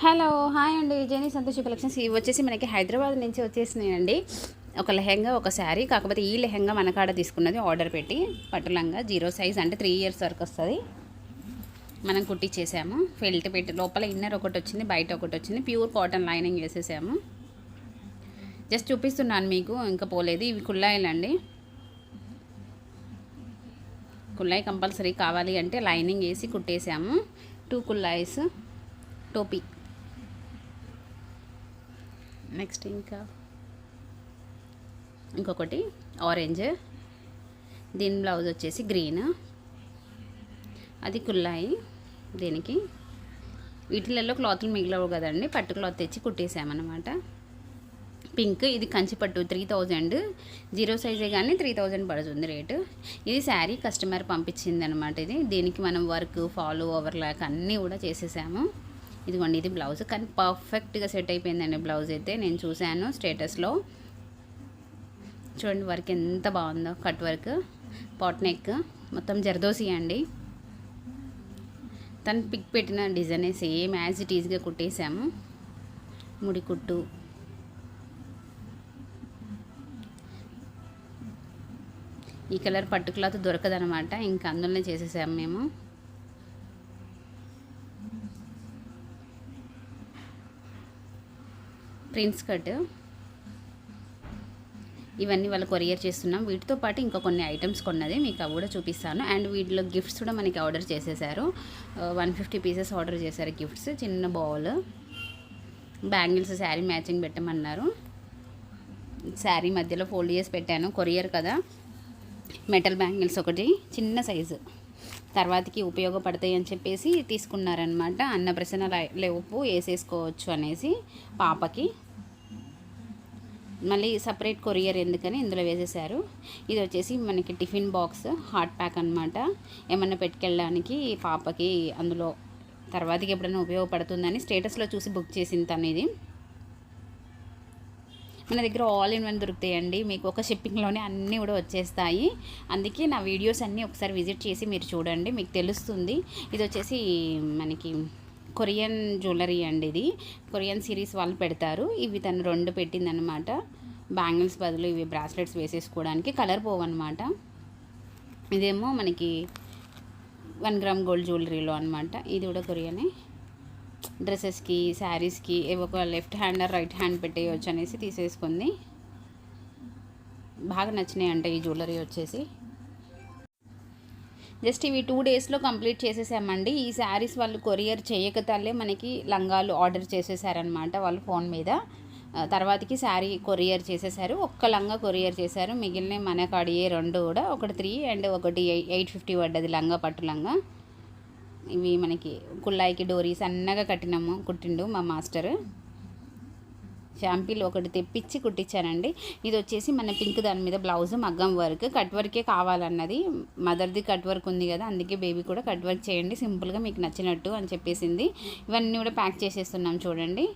Hello hi అండి. Jeni Santosh collections. ఇవి వచ్చేసి మనకి హైదరాబాద్ నుంచి వచ్చేసినాయండి. ఒక లెహెంగా ఒక శారీ. కాకపోతే ఈ లెహెంగా మన కాడ తీసుకున్నది ఆర్డర్ పెట్టి పట్టులంగా జీరో సైజ్ అంటే త్రీ ఇయర్స్ వరకు వస్తుంది. మనం కుట్టించేసాము ఫెల్ట్ పెట్టి లోపల ఇన్నర్ ఒకటి వచ్చింది బయట ఒకటి వచ్చింది. ప్యూర్ కాటన్ లైనింగ్ వేసేసాము. జస్ట్ చూపిస్తున్నాను మీకు ఇంకా పోలేదు. ఇవి కుల్లాయిలు కుల్లాయి కంపల్సరీ కావాలి అంటే లైనింగ్ వేసి కుట్టేసాము. టూ కుల్లాయిస్ టోపీ. నెక్స్ట్ ఇంకా ఇంకొకటి ఆరెంజ్ దీని బ్లౌజ్ వచ్చేసి గ్రీన్ అది కుల్లాయి దీనికి. వీటిలలో క్లాత్లు మిగిలవు కదండి పట్టు క్లాత్ తెచ్చి కుట్టేసామన్నమాట పింక్ ఇది కంచిపట్టు త్రీ థౌజండ్ జీరో సైజే కానీ త్రీ థౌజండ్ పడుతుంది రేటు. ఇది శారీ కస్టమర్ పంపించింది అనమాట ఇది. దీనికి మనం వర్క్ ఫాలో ఓవర్ లాక్ అన్నీ కూడా చేసేసాము. ఇదిగోండి ఇది బ్లౌజ్. కానీ పర్ఫెక్ట్గా సెట్ అయిపోయిందండి బ్లౌజ్ అయితే. నేను చూశాను స్టేటస్లో. చూడండి వర్క్ ఎంత బాగుందో. Cut work pot neck. మొత్తం జర్దోసి అండి. తను పిక్ పెట్టిన డిజైనే సేమ్ యాజ్ ఇట్ ఈజ్గా కుట్టేసాము ముడి కుట్టు. ఈ కలర్ పట్టు క్లాత్ దొరకదనమాట. ఇంకా అందులోనే చేసేసాము మేము. Prince cut. ఇవన్నీ వాళ్ళు కొరియర్ చేస్తున్నాం. వీటితో పాటు ఇంకా కొన్ని ఐటమ్స్ కొన్నది మీకు అవి కూడా చూపిస్తాను. అండ్ వీటిలో గిఫ్ట్స్ కూడా మనకి ఆర్డర్ చేసేసారు. వన్ ఫిఫ్టీ పీసెస్ ఆర్డర్ చేశారు గిఫ్ట్స్. చిన్న బౌల్. బ్యాంగిల్స్ శారీ మ్యాచింగ్ పెట్టమన్నారు. శారీ మధ్యలో ఫోల్డ్ చేసి పెట్టాను. కొరియర్ కదా. మెటల్ బ్యాంగిల్స్ ఒకటి. చిన్న సైజు. తర్వాతకి ఉపయోగపడతాయి అని చెప్పేసి తీసుకున్నారనమాట అన్నప్రసన్న లేవు వేసేసుకోవచ్చు అనేసి పాపకి. మళ్ళీ సపరేట్ కొరియర్ ఎందుకని ఇందులో వేసేసారు. ఇది వచ్చేసి మనకి టిఫిన్ బాక్స్ హాట్ ప్యాక్ అనమాట ఏమన్నా పెట్టుకెళ్ళడానికి పాపకి అందులో తర్వాతకి ఎప్పుడైనా ఉపయోగపడుతుందని స్టేటస్లో చూసి బుక్ చేసింది తను ఇది. మన దగ్గర ఆల్ ఇన్ వన్ దొరుకుతాయండి. మీకు ఒక షిప్పింగ్లోనే అన్నీ కూడా వచ్చేస్తాయి. అందుకే నా వీడియోస్ అన్నీ ఒకసారి విజిట్ చేసి మీరు చూడండి. మీకు తెలుస్తుంది. ఇది వచ్చేసి మనకి కొరియన్ జ్యువెలరీ అండి ఇది. కొరియన్ సిరీస్ వాళ్ళు పెడతారు. ఇవి తను రెండు పెట్టిందనమాట బ్యాంగిల్స్ బదులు ఇవి బ్రాస్లెట్స్ వేసేసుకోవడానికి కలర్ పోవన్నమాట. ఇదేమో మనకి వన్ గ్రామ్ గోల్డ్ జ్యువెలరీలో అనమాట ఇది కూడా కొరియనే. డ్రెస్సెస్కి శారీస్కి ఒక లెఫ్ట్ హ్యాండ్ రైట్ హ్యాండ్ పెట్టేయచ్చు అనేసి తీసేసుకుంది. బాగా నచ్చినాయి అంటే ఈ జ్యువెలరీ వచ్చేసి. జస్ట్ ఇవి టూ డేస్లో కంప్లీట్ చేసేసామండి. ఈ శారీస్ వాళ్ళు కొరియర్ చేయక తల్లే మనకి లంగాలు ఆర్డర్ చేసేసారనమాట వాళ్ళు ఫోన్ మీద. తర్వాతకి శారీ కొరియర్ చేసేసారు. ఒక్క లంగా కొరియర్ చేశారు. మిగిలిన మన కాడియే రెండు కూడా. ఒకటి త్రీ అండ్ ఒకటి ఎయిట్ ఫిఫ్టీ పడ్డది లంగా పట్టు లంగా. ఇవి మనకి కుళ్ళాయికి డోరీ సన్నగా కట్టినాము కుట్టిండు మా మాస్టర్. షాంపీలు ఒకటి తెప్పించి కుట్టించానండి. ఇది వచ్చేసి మన పింక్ దాని మీద బ్లౌజ్ మగ్గం వర్క్. కట్ వర్కే కావాలన్నది. మదర్ది కట్ వర్క్ ఉంది కదా అందుకే బేబీ కూడా కట్ వర్క్ చేయండి. సింపుల్గా మీకు నచ్చినట్టు అని చెప్పేసింది. ఇవన్నీ కూడా ప్యాక్ చేసేస్తున్నాం చూడండి.